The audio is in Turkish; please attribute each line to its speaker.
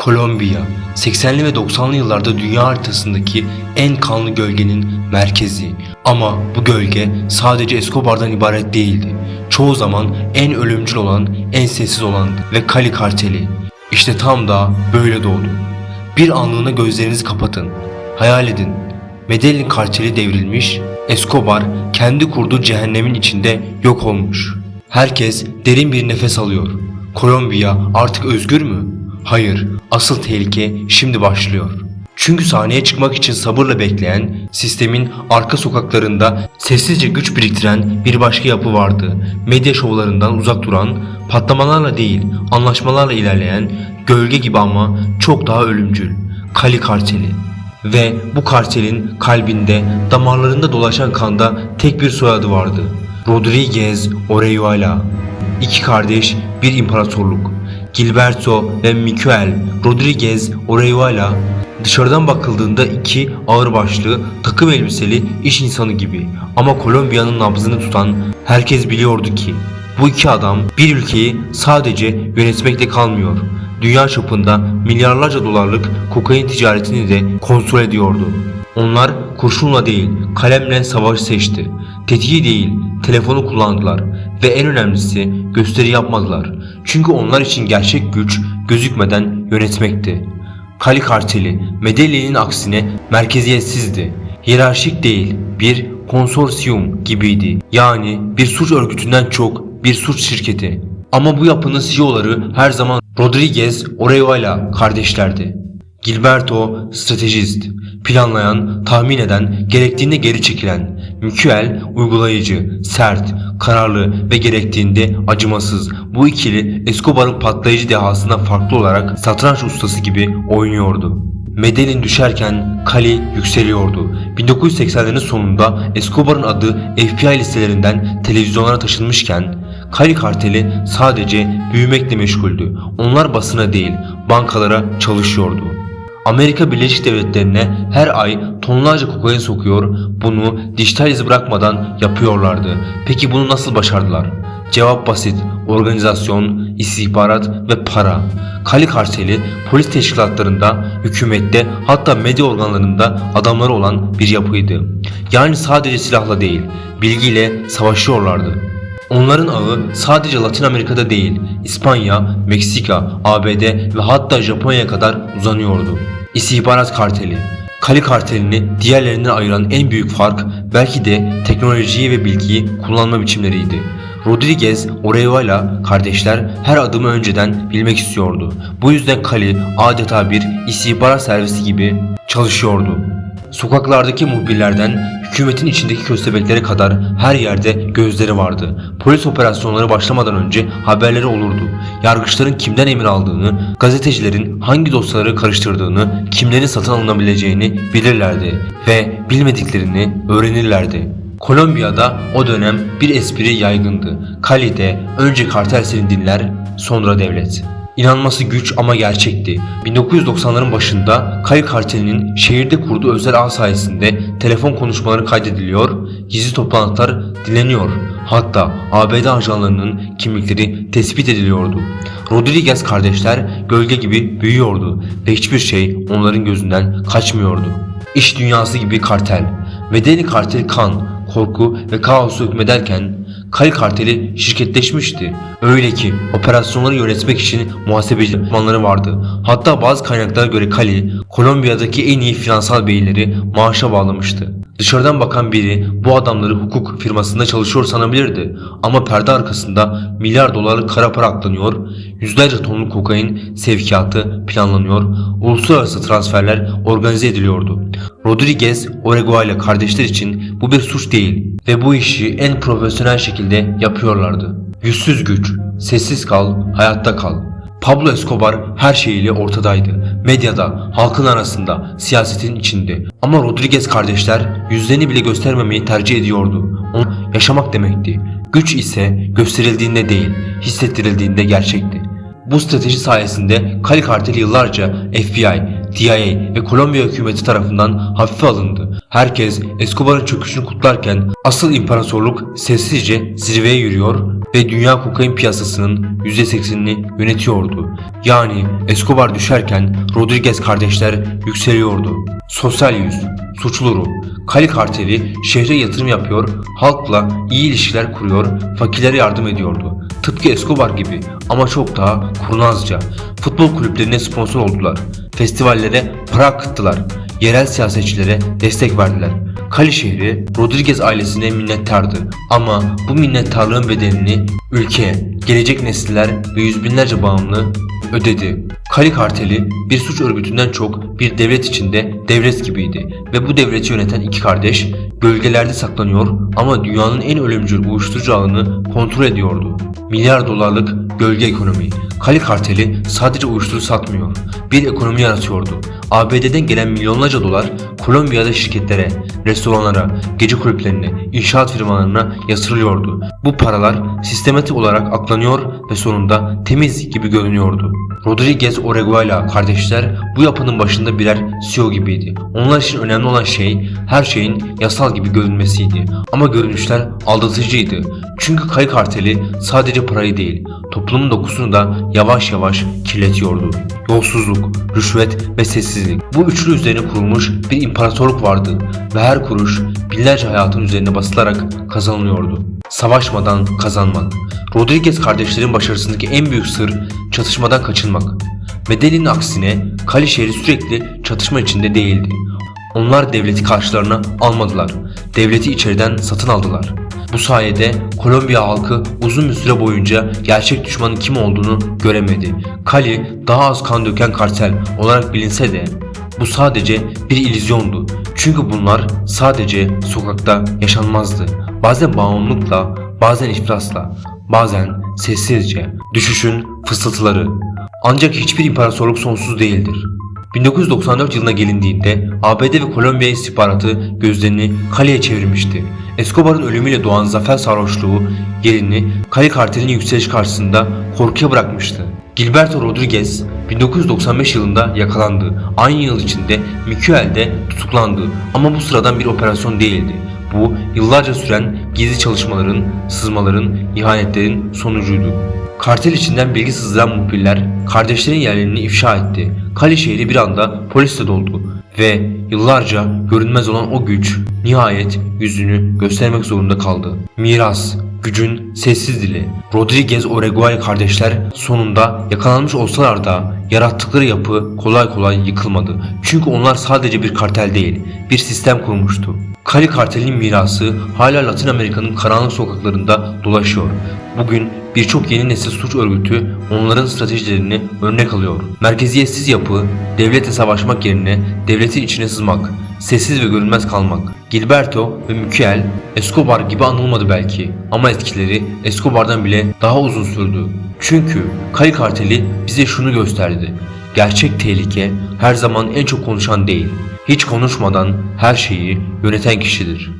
Speaker 1: Kolombiya, 80'li ve 90'lı yıllarda dünya haritasındaki en kanlı gölgenin merkezi. Ama bu gölge sadece Escobar'dan ibaret değildi. Çoğu zaman en ölümcül olan, en sessiz olandı ve Cali karteli. İşte tam da böyle doğdu. Bir anlığına gözlerinizi kapatın. Hayal edin. Medellin karteli devrilmiş, Escobar kendi kurduğu cehennemin içinde yok olmuş. Herkes derin bir nefes alıyor. Kolombiya artık özgür mü? Hayır, asıl tehlike şimdi başlıyor. Çünkü sahneye çıkmak için sabırla bekleyen, sistemin arka sokaklarında sessizce güç biriktiren bir başka yapı vardı. Medya şovlarından uzak duran, patlamalarla değil, anlaşmalarla ilerleyen, gölge gibi ama çok daha ölümcül. Kali karteli. Ve bu kartelin kalbinde, damarlarında dolaşan kanda tek bir soyadı vardı. Rodriguez Orejuela. İki kardeş, bir imparatorluk. Gilberto ve Miguel Rodriguez Orejuela dışarıdan bakıldığında iki ağırbaşlı, takım elbiseli iş insanı gibi ama Kolombiya'nın nabzını tutan herkes biliyordu ki bu iki adam bir ülkeyi sadece yönetmekle kalmıyor. Dünya çapında milyarlarca dolarlık kokain ticaretini de kontrol ediyordu. Onlar kurşunla değil, kalemle savaş seçti. Tetiği değil, telefonu kullandılar ve en önemlisi gösteri yapmadılar. Çünkü onlar için gerçek güç gözükmeden yönetmekti. Kali karteli Medellin'in aksine merkeziyetsizdi. Hiyerarşik değil, bir konsorsiyum gibiydi. Yani bir suç örgütünden çok bir suç şirketi. Ama bu yapının CEO'ları her zaman Rodriguez Orejuela kardeşlerdi. Gilberto stratejist, planlayan, tahmin eden, gerektiğinde geri çekilen, Miguel uygulayıcı, sert, kararlı ve gerektiğinde acımasız. Bu ikili Escobar'ın patlayıcı dehasından farklı olarak satranç ustası gibi oynuyordu. Medellin düşerken Cali yükseliyordu. 1980'lerin sonunda Escobar'ın adı FBI listelerinden televizyonlara taşınmışken Cali karteli sadece büyümekle meşguldü. Onlar basına değil, bankalara çalışıyordu. Amerika Birleşik Devletleri'ne her ay tonlarca kokain sokuyor, bunu dijital iz bırakmadan yapıyorlardı. Peki bunu nasıl başardılar? Cevap basit, organizasyon, istihbarat ve para. Kali karteli polis teşkilatlarında, hükümette hatta medya organlarında adamları olan bir yapıydı. Yani sadece silahla değil, bilgiyle savaşıyorlardı. Onların ağı sadece Latin Amerika'da değil, İspanya, Meksika, ABD ve hatta Japonya'ya kadar uzanıyordu. İstihbarat karteli. Kali kartelini diğerlerinden ayıran en büyük fark belki de teknolojiyi ve bilgiyi kullanma biçimleriydi. Rodriguez Orejuela kardeşler her adımı önceden bilmek istiyordu. Bu yüzden Kali adeta bir istihbarat servisi gibi çalışıyordu. Sokaklardaki muhbirlerden hükümetin içindeki köstebeklere kadar her yerde gözleri vardı. Polis operasyonları başlamadan önce haberleri olurdu. Yargıçların kimden emir aldığını, gazetecilerin hangi dosyaları karıştırdığını, kimlerin satın alınabileceğini bilirlerdi ve bilmediklerini öğrenirlerdi. Kolombiya'da o dönem bir espri yaygındı. Cali'de önce kartel seni dinler, sonra devlet. İnanması güç ama gerçekti. 1990'ların başında Kali kartelinin şehirde kurduğu özel ağ sayesinde telefon konuşmaları kaydediliyor, gizli toplantılar dinleniyor. Hatta ABD ajanlarının kimlikleri tespit ediliyordu. Rodriguez kardeşler gölge gibi büyüyordu ve hiçbir şey onların gözünden kaçmıyordu. İş dünyası gibi kartel. Medeni kartel kan, korku ve kaosu hükmederken Kali karteli şirketleşmişti. Öyle ki operasyonları yönetmek için muhasebeci uzmanları vardı. Hatta bazı kaynaklara göre Kali, Kolombiya'daki en iyi finansal beyinleri maaşa bağlamıştı. Dışarıdan bakan biri bu adamları hukuk firmasında çalışıyor sanabilirdi. Ama perde arkasında milyar dolarlık kara para aklanıyor, yüzlerce tonluk kokain sevkiyatı planlanıyor, uluslararası transferler organize ediliyordu. Rodriguez Orejuela kardeşler için bu bir suç değil ve bu işi en profesyonel şekilde yapıyorlardı. Yüzsüz güç, sessiz kal, hayatta kal. Pablo Escobar her şeyiyle ortadaydı. Medyada, halkın arasında, siyasetin içinde. Ama Rodriguez kardeşler yüzlerini bile göstermemeyi tercih ediyordu. Onu yaşamak demekti. Güç ise gösterildiğinde değil, hissettirildiğinde gerçekti. Bu strateji sayesinde Kali karteli yıllarca FBI, CIA ve Kolombiya hükümeti tarafından hafife alındı. Herkes Escobar'ın çöküşünü kutlarken asıl imparatorluk sessizce zirveye yürüyor ve dünya kokain piyasasının %80'ini yönetiyordu. Yani Escobar düşerken Rodriguez kardeşler yükseliyordu. Sosyal yüz, suçlu ruh, Kali karteli şehre yatırım yapıyor, halkla iyi ilişkiler kuruyor, fakirlere yardım ediyordu. Tıpkı Escobar gibi ama çok daha kurnazca. Futbol kulüplerine sponsor oldular. Festivallere para akıttılar. Yerel siyasetçilere destek verdiler. Kali şehri Rodriguez ailesine minnettardı. Ama bu minnettarlığın bedelini ülke, gelecek nesiller ve yüz binlerce bağımlı ödedi. Kali karteli bir suç örgütünden çok bir devlet içinde devlet gibiydi ve bu devleti yöneten iki kardeş gölgelerde saklanıyor ama dünyanın en ölümcül uyuşturucu ağını kontrol ediyordu. Milyar dolarlık gölge ekonomi. Kali karteli sadece uyuşturucu satmıyor, bir ekonomi yaratıyordu. ABD'den gelen milyonlarca dolar Kolombiya'da şirketlere, restoranlara, gece kulüplerine, inşaat firmalarına yatırılıyordu. Bu paralar sistematik olarak aklanıyor ve sonunda temiz gibi görünüyordu. Rodriguez Oreguela kardeşler bu yapının başında birer CEO gibiydi. Onlar için önemli olan şey her şeyin yasal gibi görünmesiydi. Ama görünüşler aldatıcıydı. Çünkü kayı karteli sadece parayı değil, toplumun dokusunu da yavaş yavaş kirletiyordu. Yolsuzluk, rüşvet ve sessizlik. Bu üçlü üzerine kurulmuş bir imparatorluk vardı ve her kuruş binlerce hayatın üzerine basılarak kazanılıyordu. Savaşmadan kazanmak. Rodriguez kardeşlerin başarısındaki en büyük sır çatışmadan kaçınmak. Medelli'nin aksine Kali şehri sürekli çatışma içinde değildi. Onlar devleti karşılarına almadılar. Devleti içeriden satın aldılar. Bu sayede Kolombiya halkı uzun bir süre boyunca gerçek düşmanın kim olduğunu göremedi. Kali daha az kan döken kartel olarak bilinse de bu sadece bir illüzyondu. Çünkü bunlar sadece sokakta yaşanmazdı. Bazen bağımlılıkla, bazen iflasla, bazen sessizce. Düşüşün fısıltıları. Ancak hiçbir imparatorluk sonsuz değildir. 1994 yılına gelindiğinde ABD ve Kolombiya istihbaratı gözlerini Kale'ye çevirmişti. Escobar'ın ölümüyle doğan zafer sarhoşluğu yerini Kale kartelinin yükseliş karşısında korkuya bırakmıştı. Gilberto Rodriguez 1995 yılında yakalandı. Aynı yıl içinde Miguel'de tutuklandı ama bu sıradan bir operasyon değildi. Bu yıllarca süren gizli çalışmaların, sızmaların, ihanetlerin sonucuydu. Kartel içinden bilgi sızdıran muhbirler kardeşlerin yerlerini ifşa etti. Kale şehri bir anda polisle doldu ve yıllarca görünmez olan o güç nihayet yüzünü göstermek zorunda kaldı. Miras, gücün sessiz dili. Rodriguez Oreguay kardeşler sonunda yakalanmış olsalar da yarattıkları yapı kolay kolay yıkılmadı. Çünkü onlar sadece bir kartel değil, bir sistem kurmuştu. Kali kartelinin mirası hala Latin Amerika'nın karanlık sokaklarında dolaşıyor. Bugün birçok yeni nesil suç örgütü onların stratejilerini örnek alıyor. Merkeziyetsiz yapı, devletle savaşmak yerine devletin içine sızmak, sessiz ve görünmez kalmak. Gilberto ve Miguel Escobar gibi anılmadı belki ama etkileri Escobar'dan bile daha uzun sürdü. Çünkü Kali karteli bize şunu gösterdi. Gerçek tehlike her zaman en çok konuşan değil, hiç konuşmadan her şeyi yöneten kişidir.